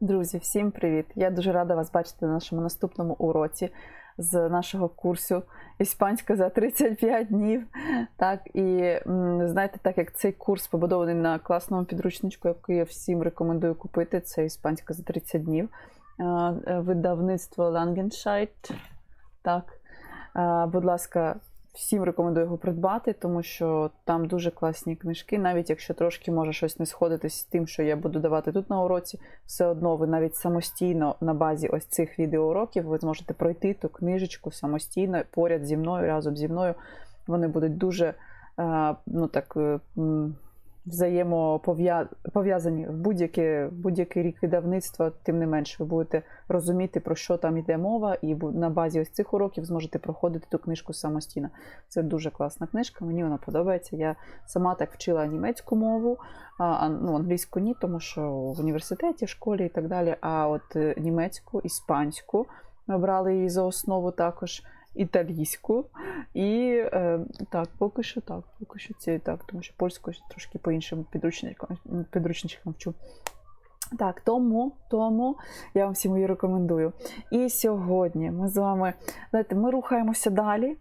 Друзі, всім привіт! Я дуже рада вас бачити на нашому наступному уроці з нашого курсу Іспанська за 35 днів. Так, і знаєте, так як цей курс побудований на класному підручничку, який я всім рекомендую купити, це Іспанська за 30 днів. Е, Видавництво Langenscheidt. Так. Будь ласка, всім рекомендую його придбати, тому що там дуже класні книжки. Навіть якщо трошки може щось не сходитись з тим, що я буду давати тут на уроці, все одно ви навіть самостійно на базі ось цих відеоуроків ви зможете пройти ту книжечку самостійно поряд зі мною, разом зі мною. Вони будуть дуже е, ну так. Взаємопов'язані в будь-яке будь-який рік видавництва, тим не менш, ви будете розуміти, про що там йде мова, і на базі ось цих уроків зможете проходити ту книжку самостійно. Це дуже класна книжка, мені вона подобається. Я сама так вчила німецьку мову, а, а, ну, англійську ні, тому що в університеті, в школі і так далі. А от е, німецьку, іспанську ми брали її за основу також. Італійську і е, так, поки що так, поки що ці так, тому що польську трошки по іншим підручникам, підручничкам вчу. Так, тому, тому я вам всім її рекомендую. І сьогодні ми з вами, знаєте, ми рухаємося далі.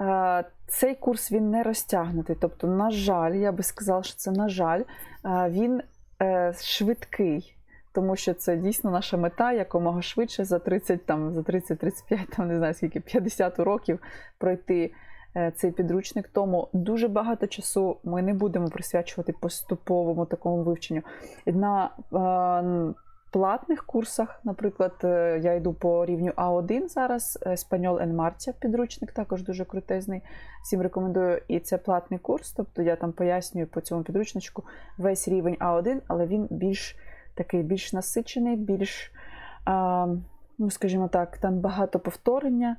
Е, Цей курс він не розтягнутий. Тобто, на жаль, я би сказала, що це на жаль, е, він е, швидкий. Тому що це дійсно наша мета якомога швидше за 30, там, за 30-35, там не знаю скільки, 50 уроків пройти е, цей підручник. Тому дуже багато часу ми не будемо присвячувати поступовому такому вивченню. На е, платних курсах, наприклад, е, я йду по рівню А1 зараз, Еспаньол Ен Марця, підручник також дуже крутезний. Всім рекомендую. І це платний курс, тобто я там пояснюю по цьому підручничку весь рівень А1, але він більш такий більш насичений, більш, ну, скажімо так, там багато повторення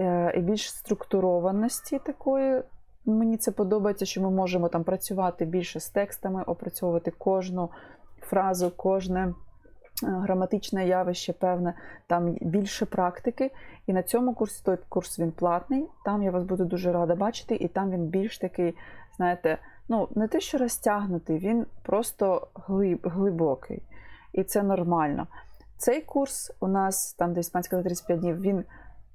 е, і більш структурованості такої. Мені це подобається, що ми можемо там працювати більше з текстами, опрацьовувати кожну фразу, кожне е, граматичне явище, певне, там більше практики. І на цьому курсі той курс він платний. Там я вас буду дуже рада бачити, і там він більш такий, знаєте, ну не те, що розтягнутий, він просто глиб, глибокий. І це нормально. Цей курс у нас, там, де іспанська за 35 днів, він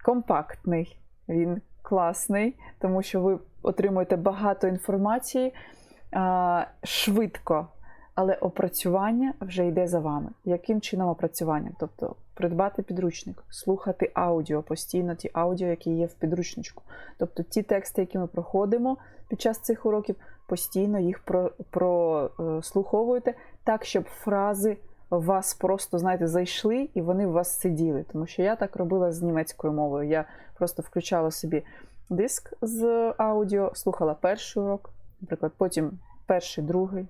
компактний, він класний, тому що ви отримуєте багато інформації а, швидко, але опрацювання вже йде за вами. Яким чином опрацювання? Тобто придбати підручник, слухати аудіо, постійно ті аудіо, які є в підручничку. Тобто ті тексти, які ми проходимо під час цих уроків, постійно їх прослуховуєте так, щоб фрази вас просто, знаєте, зайшли і вони в вас сиділи. Тому що я так робила з німецькою мовою. Я просто включала собі диск з аудіо, слухала перший урок, наприклад, потім перший, другий,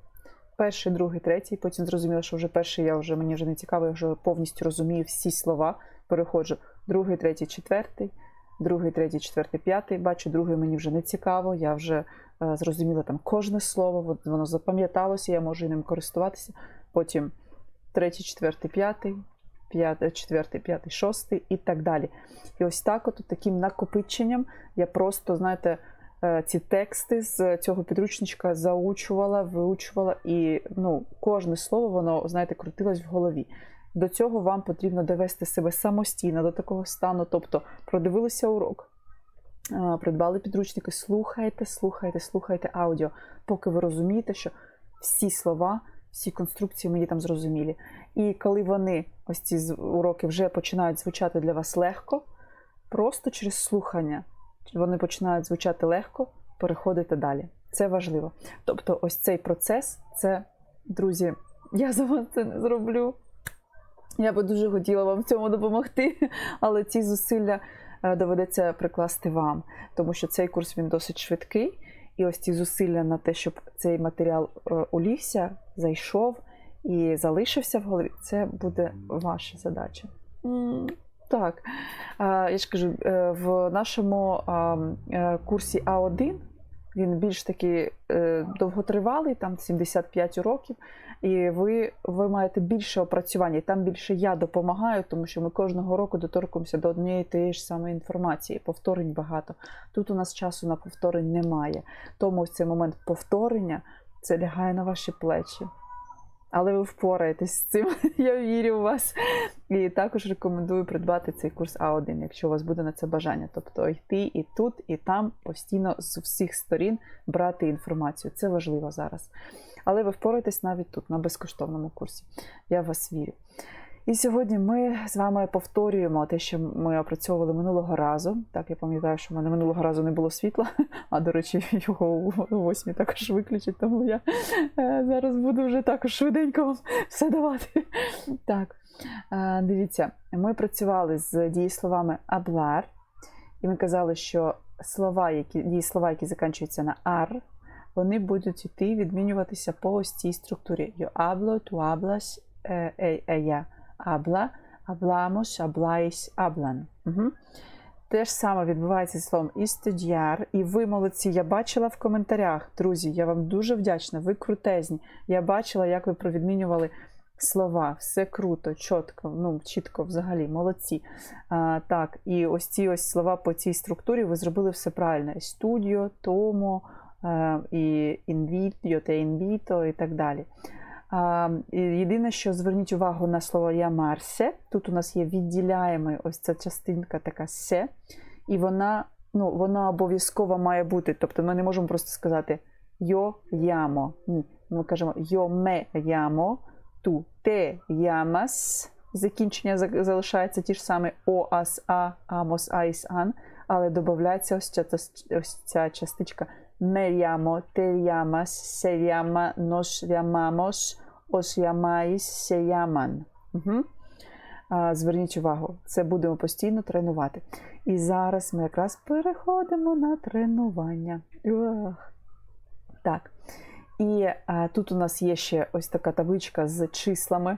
перший, другий, третій. Потім зрозуміла, що вже перший я вже мені вже не цікаво, я вже повністю розумію всі слова. Переходжу другий, третій, четвертий, другий, третій, четвертий, п'ятий. Бачу, другий мені вже не цікаво. Я вже е, зрозуміла там кожне слово, воно запам'яталося, я можу ним користуватися. Потім третій, четвертий, п'ятий, четвертий, п'ятий, шостий і так далі. І ось так, от таким накопиченням я просто, знаєте, е, ці тексти з цього підручничка заучувала, виучувала, і ну, кожне слово, воно, знаєте, крутилось в голові. До цього вам потрібно довести себе самостійно до такого стану, тобто продивилися урок, е, придбали підручники, слухайте, слухайте, слухайте аудіо, поки ви розумієте, що всі слова, всі конструкції мені там зрозумілі. І коли вони, ось ці уроки, вже починають звучати для вас легко, просто через слухання вони починають звучати легко, переходите далі. Це важливо. Тобто, ось цей процес, це, друзі, я за вас це не зроблю. Я би дуже хотіла вам в цьому допомогти, але ці зусилля е, доведеться прикласти вам, тому що цей курс він досить швидкий, і ось ці зусилля на те, щоб цей матеріал е, улівся, зайшов і залишився в голові, це буде ваша задача. Так, Е, я ж кажу, е, в нашому е, курсі А1 він більш такий е, довготривалий, там 75 уроків, і ви, ви маєте більше опрацювання. І там більше я допомагаю, тому що ми кожного року доторкуємося до однієї тієї ж самої інформації. Повторень багато. Тут у нас часу на повторень немає. Тому ось цей момент повторення це лягає на ваші плечі. Але ви впораєтесь з цим. Я вірю в вас. І також рекомендую придбати цей курс А1, якщо у вас буде на це бажання. Тобто йти і тут, і там постійно з всіх сторін брати інформацію. Це важливо зараз. Але ви впораєтесь навіть тут, на безкоштовному курсі. Я в вас вірю. І сьогодні ми з вами повторюємо те, що ми опрацьовували минулого разу. Так, я пам'ятаю, що в мене минулого разу не було світла, а до речі, його у восьмі також виключать, тому я е, зараз буду вже також швиденько вам все давати. Так, е, дивіться, ми працювали з дієсловами аблар, і ми казали, що слова, які дієслова, які закінчуються на ар, вони будуть йти відмінюватися по ось цій структурі. Yo hablo, tú hablas, ella habla, hablamos, habláis, hablan. Угу. Те ж саме відбувається зі словом істудіар. І ви молодці, я бачила в коментарях, друзі, я вам дуже вдячна, ви крутезні. Я бачила, як ви провідмінювали слова. Все круто, чітко, ну, чітко взагалі, молодці. А, так, і ось ці ось слова по цій структурі ви зробили все правильно. Студіо, томо, і інвітіо, те інвіто і так далі. Єдине, що зверніть увагу на слово ямарсе. Тут у нас є відділяємо ось ця частинка така се, і вона ну, вона обов'язково має бути. Тобто ми не можемо просто сказати йо ямо. Ні. Ми кажемо йо ме ямо, ту те ямас. Закінчення залишається ті ж самі о, ас, а, амос, айс, ан, але додається ось ця, ось ця частичка me llamo, te llamas, se llama, nos llamamos, os llamáis, se llaman. Угу. А, зверніть увагу, це будемо постійно тренувати. І зараз ми якраз переходимо на тренування. Уах. Так. І а, тут у нас є ще ось така табличка з числами.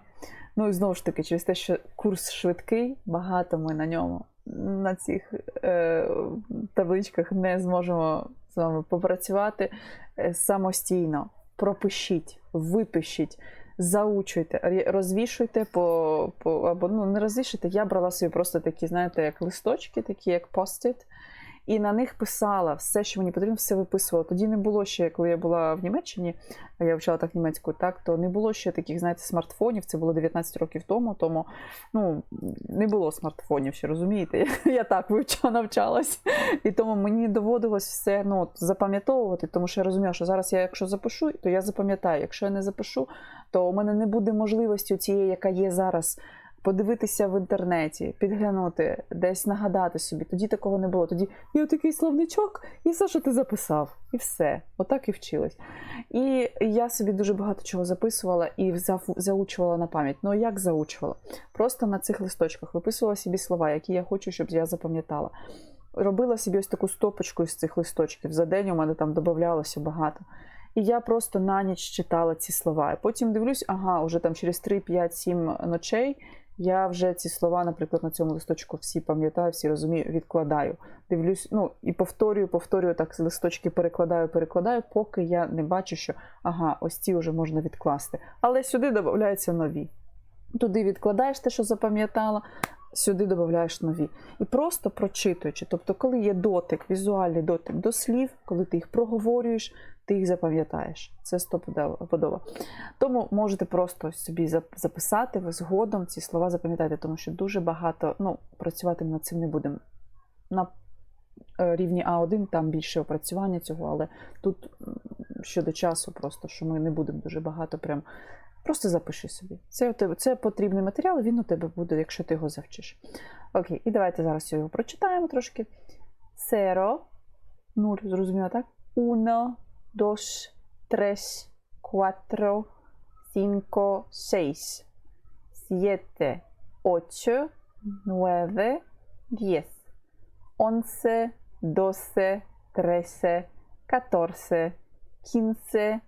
Ну і знову ж таки, через те, що курс швидкий, багато ми на ньому на цих е, табличках не зможемо з вами попрацювати е, самостійно. Пропишіть, випишіть, заучуйте, розвішуйте по, по або ну не розвішуйте. Я брала собі просто такі, знаєте, як листочки, такі як постит. І на них писала все, що мені потрібно, все виписувала. Тоді не було ще, коли я була в Німеччині, я вчила так німецьку, так то не було ще таких, знаєте, смартфонів. Це було 19 років тому. Тому ну не було смартфонів ще, розумієте? Я так вивчала, навчалась. І тому мені доводилось все ну, запам'ятовувати, тому що я розуміла, що зараз я, якщо запишу, то я запам'ятаю. Якщо я не запишу, то у мене не буде можливості цієї, яка є зараз. Подивитися в інтернеті, підглянути, десь нагадати собі. Тоді такого не було. Тоді є такий словничок, і все, що ти записав, і все. Отак і вчилась. І я собі дуже багато чого записувала і заучувала на пам'ять. Ну як заучувала? Просто на цих листочках виписувала собі слова, які я хочу, щоб я запам'ятала. Робила собі ось таку стопочку з цих листочків. За день у мене там додавалося багато. І я просто на ніч читала ці слова. Потім дивлюсь, ага, уже там через 3, 5, 7 ночей я вже ці слова, наприклад, на цьому листочку всі пам'ятаю, всі розумію, відкладаю. Дивлюсь, ну і повторюю, повторюю так, листочки перекладаю, перекладаю, поки я не бачу, що ага, ось ці вже можна відкласти. Але сюди додаються нові. Туди відкладаєш те, що запам'ятала, сюди додаєш нові. І просто прочитуючи. Тобто, коли є дотик, візуальний дотик до слів, коли ти їх проговорюєш, ти їх запам'ятаєш. Це стопудово. Тому можете просто собі записати, ви згодом ці слова запам'ятайте, тому що дуже багато ну, працювати ми над цим не будемо. На е, рівні А1 там більше опрацювання цього, але тут щодо часу, просто що ми не будемо дуже багато прям. Просто запиши собі. Це, це потрібний матеріал, він у тебе буде, якщо ти його завчиш. Окей, і давайте зараз його прочитаємо трошки. Zero, нуль, зрозуміло, так? Uno, dos, tres, cuatro, cinco, seis, siete, ocho, nueve, diez, once, doce, trece, catorce, quince,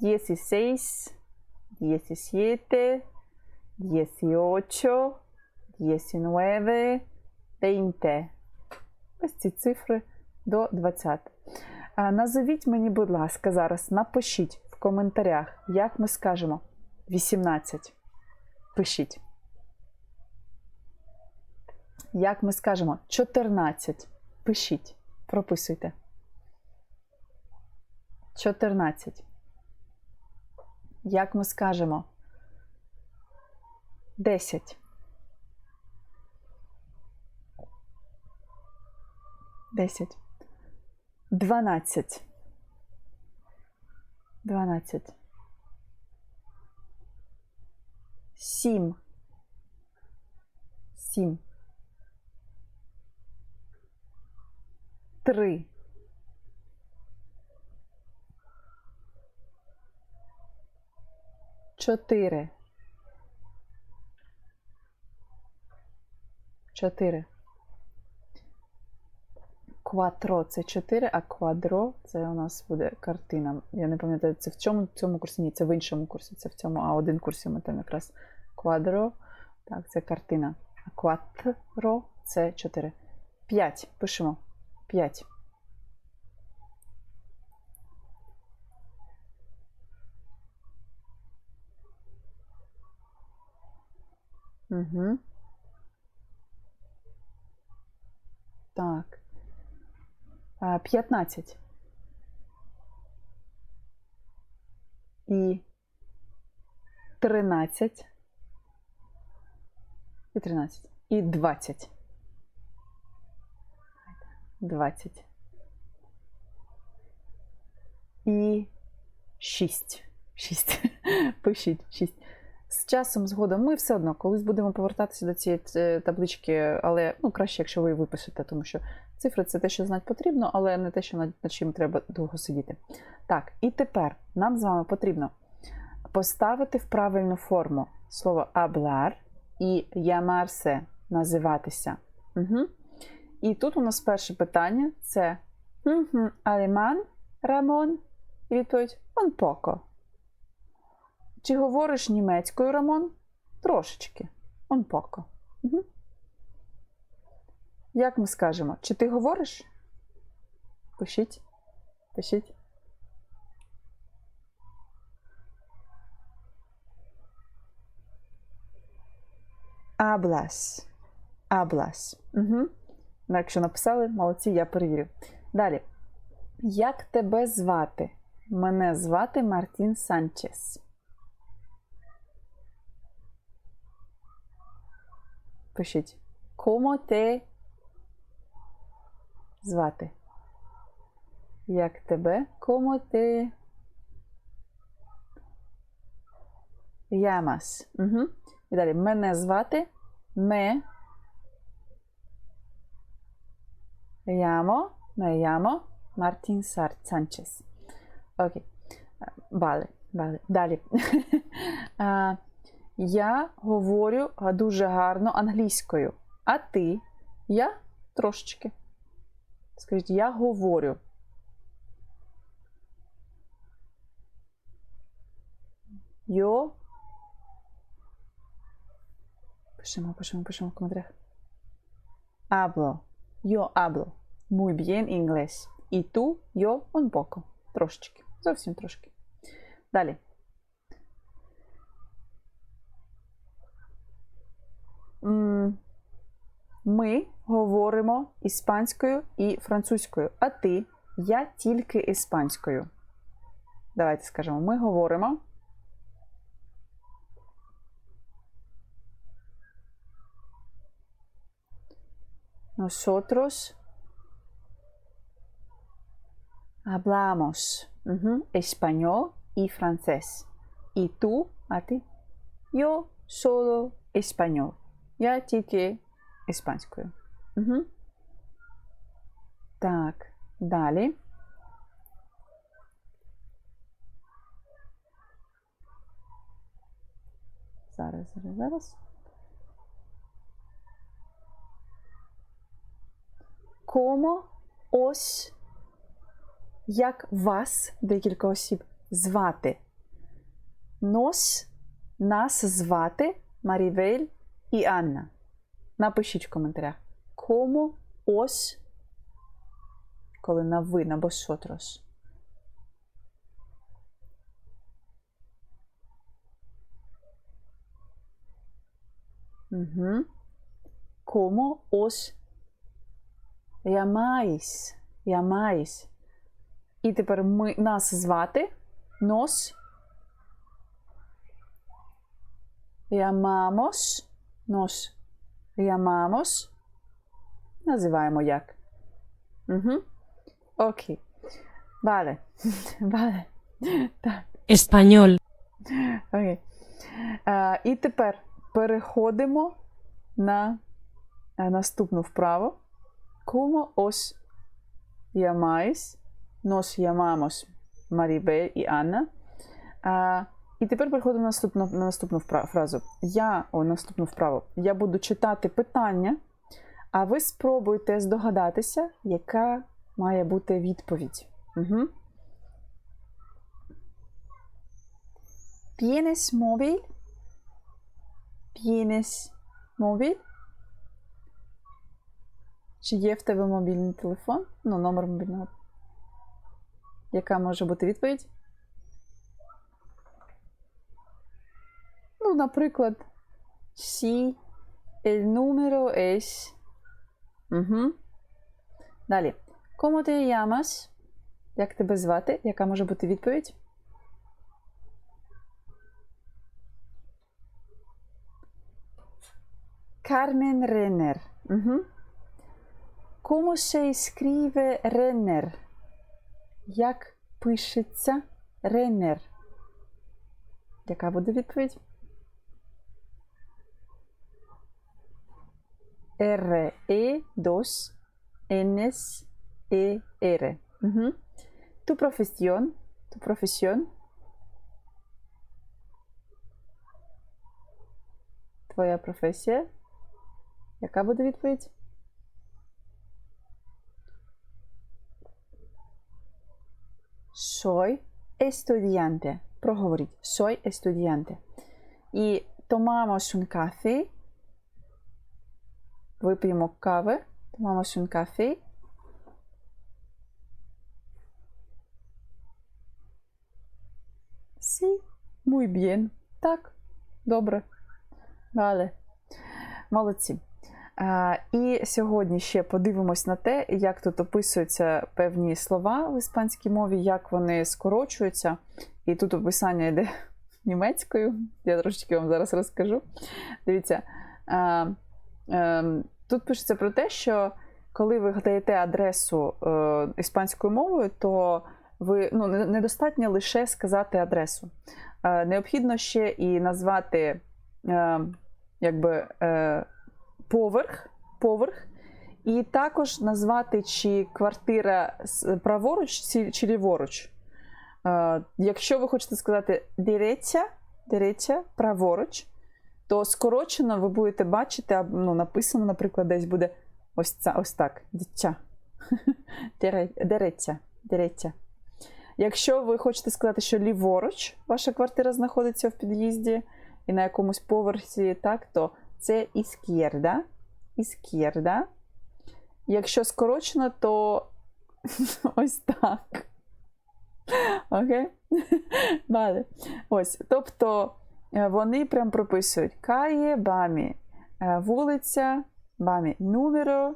dieciséis, diecisiete, dieciocho, diecinueve, veinte. Ці цифри до 20. Назовіть мені, будь ласка, зараз напишіть в коментарях, як ми скажемо 18. Пишіть. Як ми скажемо 14. Пишіть. Прописуйте. 14. Як ми скажемо Десять. Десять. Дванадцять. Дванадцять. Сім. Сім. Три. Чотири. Чотири. Кватро це 4, а квадро це у нас буде картина. Я не пам'ятаю, це в цьому, цьому курсі? Ні, це в іншому курсі, це в цьому, а один курсі ми там якраз квадро. Так, це картина. А кватро це 4. 5. Пишемо. 5. Угу. Так. А, 15. І 13. І 13. І 20. 20. І 6. 6. Пишіть 6. З часом, згодом, ми все одно колись будемо повертатися до цієї е, таблички, але ну, краще, якщо ви її випишете, тому що цифри це те, що знати потрібно, але не те, що над, над чим треба довго сидіти. Так, і тепер нам з вами потрібно поставити в правильну форму слово hablar і llamarse називатися. Угу. І тут у нас перше питання це алеман, Рамон, і відповідь un poco. Чи говориш німецькою, Рамон? Трошечки. Un poco. Угу. Як ми скажемо? Чи ти говориш? Пишіть. Пишіть. Hablas. Hablas. Угу. Якщо написали, молодці, я перевірю. Далі. Як тебе звати? Мене звати Мартін Санчес. Пишіть. Como te звати? Як тебе? Como te llamas? Угу. І далі. Мене звати me llamo, me llamo Мартін Санчес. Окей. Vale, vale. Далі. Я говорю дуже гарно англійською. А ти? Я трошечки. Скажіть, я говорю. Йо. Пишемо, пишемо, пишемо в коментарях. Hablo. Yo hablo. Muy bien inglés. І ту, yo un poco. Трошечки. Зовсім трошки. Далі. Ми говоримо іспанською і французькою. А ти, я тільки іспанською. Давайте скажемо, ми говоримо. Nosotros hablamos угу, español y francés. Y tú, a ti, yo solo español. Я тільки іспанською. Угу. Так, далі. Зараз, зараз, зараз. Комо ось як вас, декілька осіб, звати. Нос, нас звати Марівель і Анна. Напишіть в коментарях. Кому ось, коли на ви, на босотрос. Угу. Como os llamáis? Llamáis. І тепер ми нас звати. Нос Llamamos. Nos llamamos. Називаємо як. Окей. Vale. Vale. Так. español, Окей. І тепер переходимо на е, наступну вправу. Como os llamáis? Nos llamamos Maribel і Анна. А, і тепер переходимо на наступну, на наступну фразу. Я, о, наступну вправу. Я буду читати питання, а ви спробуйте здогадатися, яка має бути відповідь. Угу. ¿Tienes móvil? ¿Tienes móvil? Чи є в тебе мобільний телефон? Ну, номер мобільного. Яка може бути відповідь? Ну, наприклад, sí, el número es. Угу. Далі. ¿Cómo te llamas? Як тебе звати? Яка може бути відповідь? Carmen Renner. Угу. ¿Cómo se escribe Renner? Як пишеться Renner? Яка буде відповідь? R E 2 N S E R. Угу. Tu profesión, tu profesión. Твоя професія. Яка буде відповідь? Soy estudiante. Проговоріть. Soy estudiante. І tomamos un café. Вип'ємо кави. Tomamos un café. Sí, muy bien. Так, добре. Далі. Молодці. А, і сьогодні ще подивимось на те, як тут описуються певні слова в іспанській мові, як вони скорочуються. І тут описання йде німецькою. Я трошечки вам зараз розкажу. Дивіться, тут пишеться про те, що коли ви даєте адресу е, іспанською мовою, то ви ну, недостатньо лише сказати адресу. Е, необхідно ще і назвати е, якби, поверх, поверх, і також назвати, чи квартира праворуч чи, ліворуч. Якщо ви хочете сказати диреця, диреця, праворуч, то скорочено ви будете бачити, ну, написано, наприклад, десь буде ось, ця, ось так. Дитя. Диреця. Диреця. Якщо ви хочете сказати, що ліворуч ваша квартира знаходиться в під'їзді і на якомусь поверсі, так, то це іскєрда. Іскєрда. Якщо скорочено, то ось так. Окей? Далі. Ось. Тобто вони прям прописують кає бамі, е, вулиця, бамі, номеро.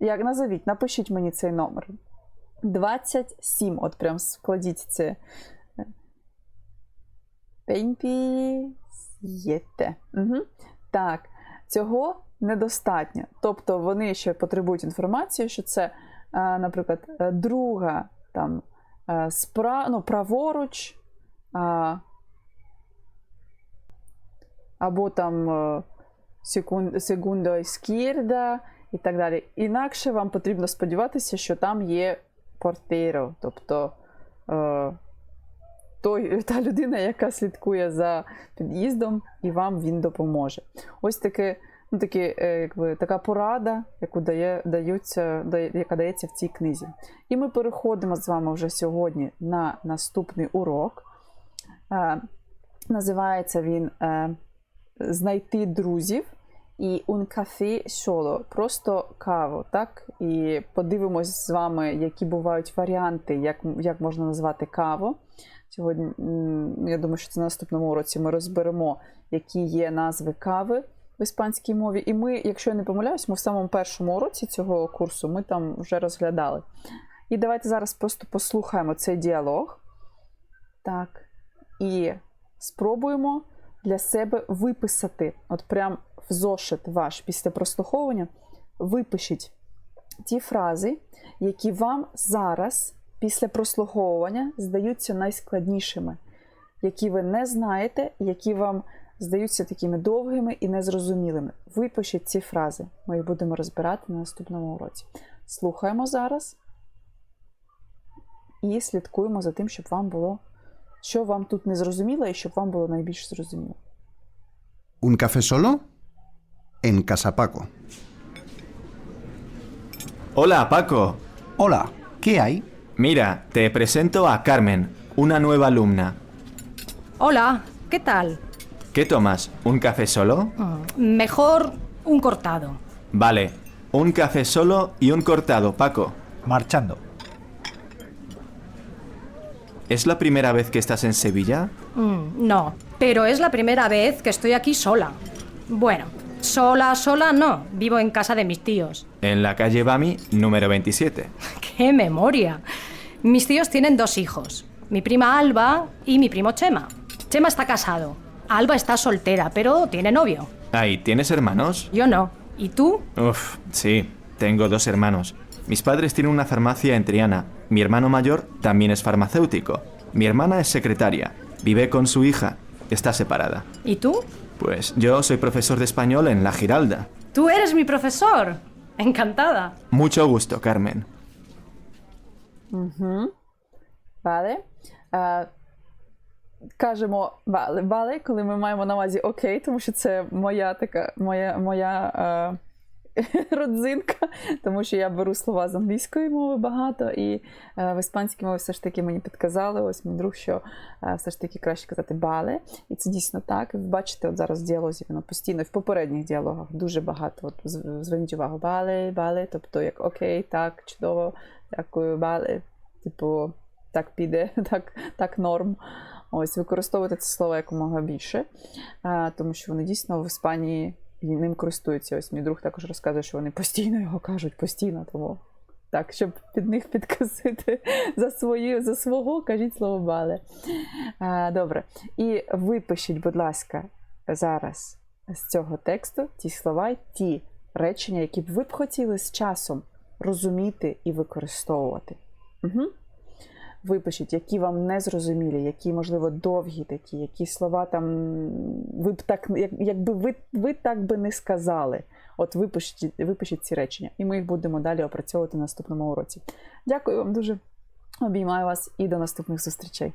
Як назовіть, напишіть мені цей номер. 27. От прям складіть це. 27. Угу. Так, цього недостатньо. Тобто вони ще потребують інформації, що це, е, наприклад, е, друга там е, спра... ну, праворуч, або там е, секунд... і так далі. Інакше вам потрібно сподіватися, що там є портеро, тобто е, той, та людина, яка слідкує за під'їздом, і вам він допоможе. Ось таке, ну, такі, е, якби, така порада, яку дає, даються, дає, яка дається в цій книзі. І ми переходимо з вами вже сьогодні на наступний урок. Е, називається він Знайти друзів і un café solo, просто каву, так? І подивимось з вами, які бувають варіанти, як, як можна назвати каву. Сьогодні, я думаю, що це на наступному уроці ми розберемо, які є назви кави в іспанській мові. І ми, якщо я не помиляюсь, ми в самому першому уроці цього курсу ми там вже розглядали. І давайте зараз просто послухаємо цей діалог. Так. І спробуємо для себе виписати, от прям в зошит ваш після прослуховування, випишіть ті фрази, які вам зараз, після прослуховування, здаються найскладнішими, які ви не знаєте, які вам здаються такими довгими і незрозумілими. Випишіть ці фрази. Ми їх будемо розбирати на наступному уроці. Слухаємо зараз і слідкуємо за тим, щоб вам було, що вам тут не зрозуміло, і щоб вам було найбільш зрозуміло. ¿Un café solo? En Casa Paco. Hola, Paco. Hola, ¿qué hay? Mira, te presento a Carmen, una nueva alumna. Hola, ¿qué tal? ¿Qué tomas? ¿Un café solo? Mejor un cortado. Vale, un café solo y un cortado, Paco. Marchando. ¿Es la primera vez que estás en Sevilla? Mm, no, pero es la primera vez que estoy aquí sola. Bueno, sola, sola no. Vivo en casa de mis tíos. En la calle Bami, número 27. ¡Qué memoria! Mis tíos tienen dos hijos. Mi prima Alba y mi primo Chema. Chema está casado. Alba está soltera, pero tiene novio. Ahí, ¿tienes hermanos? Yo no. ¿Y tú? Uf, sí, tengo dos hermanos. Mis padres tienen una farmacia en Triana. Mi hermano mayor también es farmacéutico. Mi hermana es secretaria. Vive con su hija. Está separada. ¿Y tú? Pues yo soy profesor de español en La Giralda. Tú eres mi profesor. Encantada. Mucho gusto, Carmen. Вале. Е, кажемо вале, вале, коли ми маємо на увазі окей, тому що це моя така моя, моя е, родзинка, тому що я беру слова з англійської мови багато, і е, в іспанській мові все ж таки мені підказали, ось мій друг, що е, все ж таки краще казати бале. І це дійсно так. Ви бачите, от зараз в воно постійно, в попередніх діалогах дуже багато. От, зверніть увагу, бале, бале, тобто як окей, так, чудово, дякую, бале. Типу, так піде, так, так норм. Ось використовувати це слово якомога більше, а, тому що вони дійсно в Іспанії ним користуються. Ось мій друг також розказує, що вони постійно його кажуть, постійно. Тому так, щоб під них підкосити за свої, за свого, кажіть слово бале. А, добре. І випишіть, будь ласка, зараз з цього тексту ті слова, ті речення, які б ви б хотіли з часом розуміти і використовувати. Угу. Випишіть, які вам не зрозумілі, які, можливо, довгі такі, які слова там ви б так, як, якби ви, ви так би не сказали. От випишіть, випишіть ці речення, і ми їх будемо далі опрацьовувати в наступному уроці. Дякую вам дуже. Обіймаю вас і до наступних зустрічей.